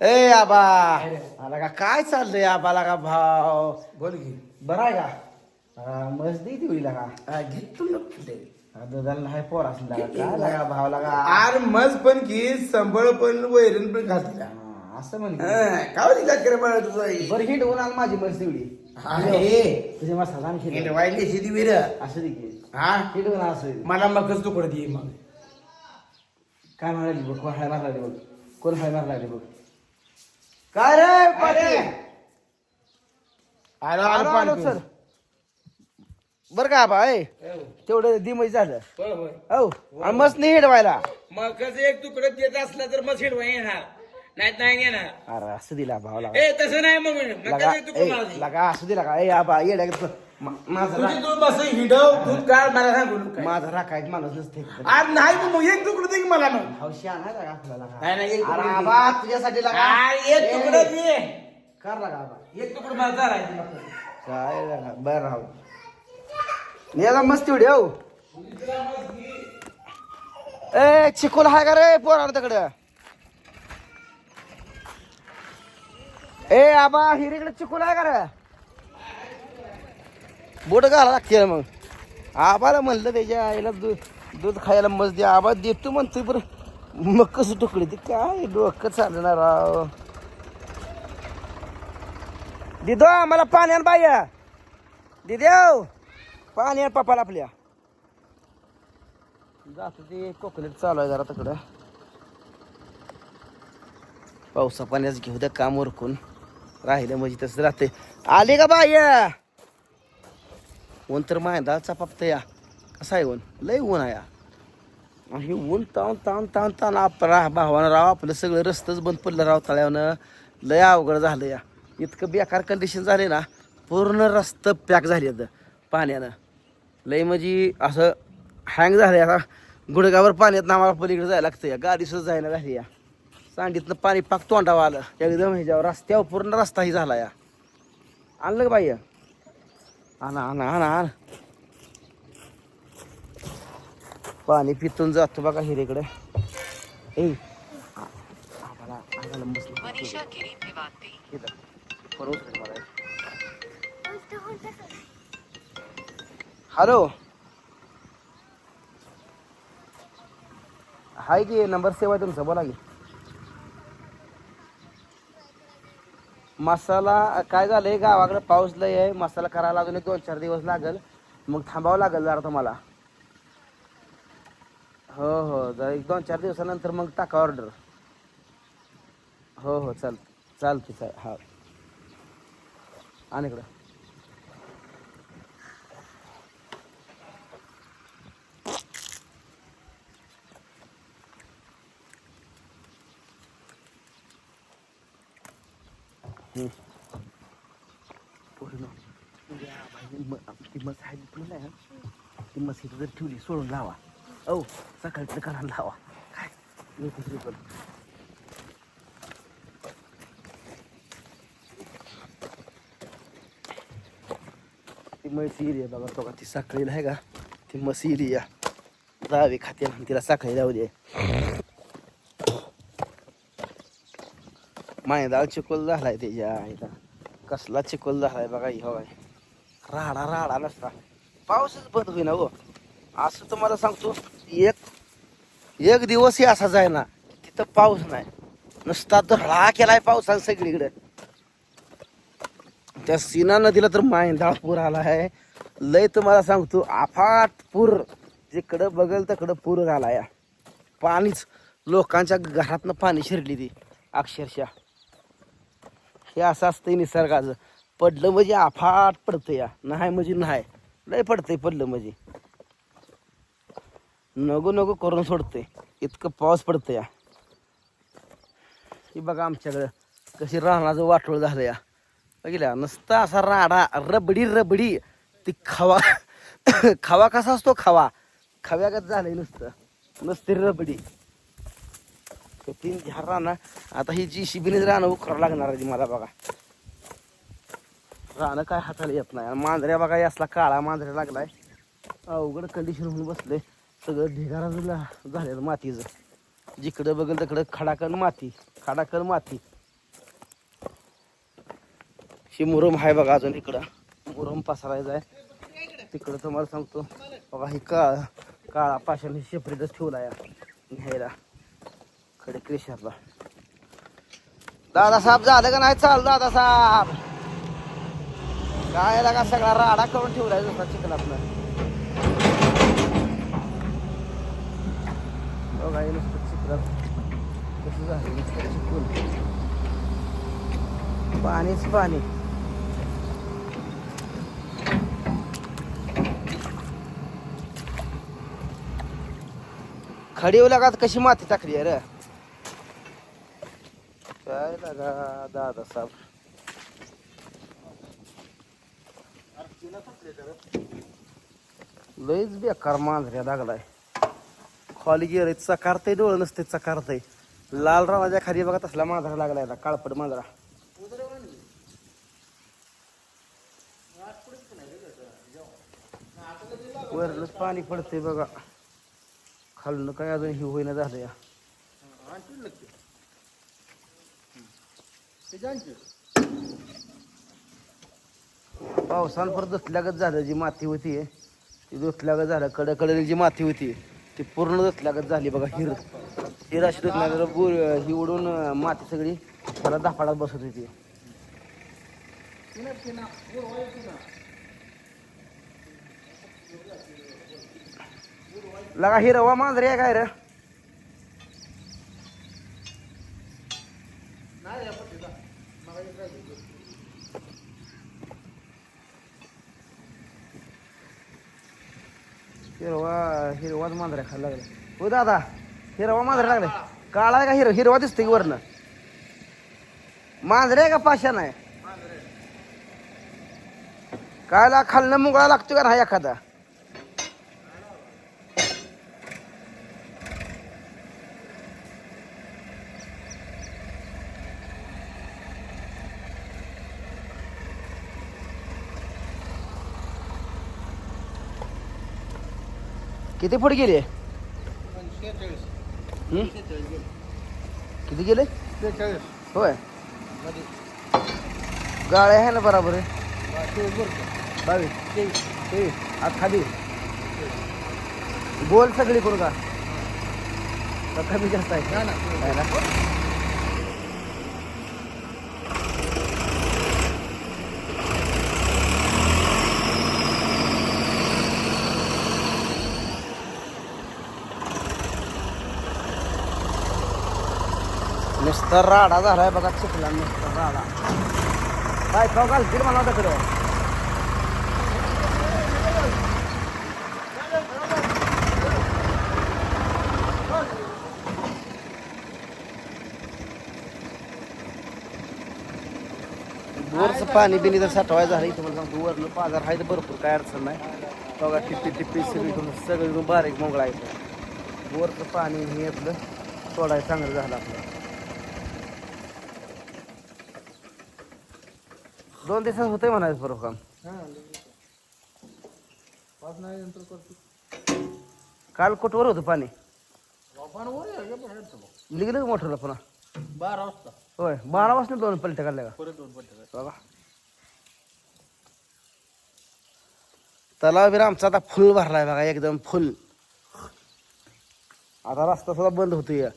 ए आबा. आला का? काय चाललंय आबाला का भाव? बोल की. बरं आहे का? मस्त दे ती होईल का? घेतो ना फुले. दुधाला हाय पोर असला का? काय लागा भाव लागा? आर मज पण घे संबळ पण वैरण पण घातला. असं म्हण काय का करे मला तुझं? बरं हिट होऊन आण माझी मस्त एवढी. तुझे आणि हे हिट वाईट शेती विर. असं दे की. हा? हिट होऊन असं मला मगच तुकडं दे मग. काय म्हणाली बघ? कोण हाय मारला बघ? कोण हाय मारला बघ? काय रे पाटील आलो आलो आलो सर बर का बा ए हो, तेवढं दिमय झालं. होय, होय. हो आणि मस्त नाही हिडवायला? मग कसं एक तुकडं देत असला तर मग हिडवा येणार. नाही नाही येणार. अरे असं दिला भाव लागा ए तसं नाही मग लगा ए, असं दिला का ए आबा येड्या माझा तुझी रा- तू बस हिडव दूध काढ मला सांगू नको. काय. माझा राखायचं माणूस नसते आज नाही मग एक तुकडं दे की मला मग. हौशी आणा लागा आपल्याला. नाही, नाही, एक अरे तुकडं दे. आबा तुझ्यासाठी लागा. काय एक तुकडं दे. कर लागा आबा. एक तुकडं मला चालायचं काय लागा? बर राहू. याला मस्त एवढी हो. ए चिकोल हाय का रे पोराला तिकडं ए आबा हिरीकडे चिकोल आहे का रे? बोट घाला लागते मग. आबाला म्हणलं त्याच्या आईला दूध दूध खायला मस्त दे आबा देतो म्हणतोय बरं. मग कसं तुकडे ते? काय डोकं चालणार राव. दिदो आम्हाला पाण्यान बाया. दिदेव पाणी आण पप्पाला आपल्या. जात ते कोकणात चालू आहे जरा तिकडं. पावसा पाण्याचं घेऊ द्या काम उरकून. राहिलं म्हणजे तसं राहते आले का बाया? ऊन तर मायदाचा चपापत या. कसा आहे ऊन? लय ऊन आहे आणि हे ऊन ताण ताण ताण ताण आपला भावानं राव आपलं सगळं रस्तच बंद पडलं राव तळ्यावनं लय अवघड झालं या. इतकं बेकार कंडिशन झाले ना पूर्ण रस्तं पॅक झाले आहेत पाण्यानं. लय म्हणजे असं हँग झालं आता गुडगावर पाण्यात आम्हाला पलीकडे जायला लागतं या. गाडी सुद्धा जायला झाली या. सांडीतनं पाणी पाक तोंडावं आलं. एकदम ह्याच्यावर रस्त्यावर पूर्ण रस्ताही झाला या. आणलं का बाई आणा आणा आणा आण. पाणी पितून जातो बघा हिरेकडे. ए. हॅलो. हाय की नंबर सेव आहे तुमचा. बोला की. मसाला काय झालंय गावाकडे पाऊस लय आहे. मसाला करायला अजून एक दोन चार दिवस लागेल. मग थांबावं लागेल जरा तुम्हाला. हो हो. जरा एक दोन चार दिवसानंतर मग टाका ऑर्डर हो हो. चाल चालते चाल हा. आणि इकडं. ती मस आहे ती नाही ती मस इथं जर ठेवली सोडून लावा. औ सकाळी दुकानाला लावा. काय? पण ती म्हैस एरिया बघा ती साखळीला आहे का? ती म्हस या जावे खाते तिला साखळी जाऊ दे मायदाळ चिकोल झालाय त्याच्या आईला कसला चिकोल झालाय बघा ह्यो. आहे राडा राडा नसता. पाऊसच बंद होईना हो. असं तुम्हाला सांगतो एक एक दिवसही असा जाय ना तिथं पाऊस नाही. नुसता धडा केलाय पावसानं सगळीकडे. त्या सीना नदीला तर मायंदाळ पूर आला आहे. लय तुम्हाला सांगतो अफाट पूर. जिकडं बघल तिकडं पूर आला या पाणीच लोकांच्या घरातनं पाणी शिरली ती अक्षरशः. हे असं असतंय निसर्गाचं. पडलं म्हणजे अफाट पडतं या. नाही म्हणजे नाही. लय पडतंय पडलं म्हणजे. नको नको करून सोडतंय. इतकं पाऊस पडतं या. हे बघा आमच्याकडं कशी रानाचं वाटोळ झालं या. बघितल्या नुसता असा राडा रबडी रबडी. ती खवा. खवा कसा असतो? खवा. खव्यागत झालंय नुसतं. नुसती रबडी. ते तीन झाड राहणार. आता ही जी शिबिनीच राहणं उकरावं लागणार आहे मला बघा. राहणं काय हाताला येत नाही. आणि मांजऱ्या बघा असला काळा मांजऱ्या लागलाय. अवघड कंडिशन होऊन बसले सगळं ढिगारा झालेलं मातीचं. जिकडं बघेल तिकडं खडाकण माती खडाकण माती. ही मुरम आहे बघा अजून इकडं. मुरम पसरायचं आहे. तिकडं तुम्हाला सांगतो. बघा ही काळ काळा पाषाण शेपरीतच ठेवला या घ्यायला खडे क्रेशरला. झालं का नाही? चाल दादासाहेब. काय का सगळा राडा करून ठेवलाय दुसरा चिखलातला आपला हो बघा नुसतं चिखलात. कसं झालं? नुसतं पाणीच पाणी. खडीव लगात कशी माती टाकली रे? काय लागा दादा साहेब लयच बेकार मांजऱ्या लागलाय खाली गेलं चकारतय डोळं नसते चकारतय लाल रवाच्या खाली बघा तसला मांजरा लागलाय आता, काळपट मांजरा. वरलंच पाणी पडतंय बघा. खालून काय अजून ही होईना झालं या पावसान परत दसल्यागत झालं जी माती होती ती दसल्यागत झालं कडकडे जी माती होती ती पूर्ण दसल्यागत झाली बघा हिर. हिर अशी दसल्यागत बुर ही उडून माती सगळी त्याला दाफाडात बसत होती. लगा हिरवा मांजरी आहे काय रे? हिरवा हिरवाच मांजऱ्या खायला लागला हो दादा हिरवा मांजऱ्या लागलाय. काळा आहे का हिरवा हिरवा दिसतोय की वरनं? मांजरे आहे का पाषाण आहे? कायला खालनं मुंगळा लागतो का नाही एखादा? किती फुट गेले? हं? किती गेले? होय. गाळे आहे ना बराबर आहे. बावीस. तेवीस. आज खाली. गोल सगळी करू का? कमी जास्त आहे ना? नुसता राडा झालाय बघा चिखला नुसता राडा. काय खाऊ घालतील मला तिकडे बोरचं पाणी बिनी जर साठवायचं झालं इथं मला सांगतो वरलं बाजार आहे तर भरपूर काय अडचण नाही. बघा टिप्पी टिप्पी सगळीकडून सगळीकडून बारीक मोगळा आहे. बोरचं पाणी हे आपलं सोडायचं चांगलं झालं आपलं. दोन दिवसात होतंय म्हणायचं बरोबर काम काल कुठवर होतं पाणी निघलं का मोठं पुन्हा बारा वाजता होय बारा वाजता दोन पलट्या काढल्या का परत दोन बघा तलाव आमचा आता फुल भरलाय बघा एकदम फुल आता रस्ता सुद्धा बंद होतोय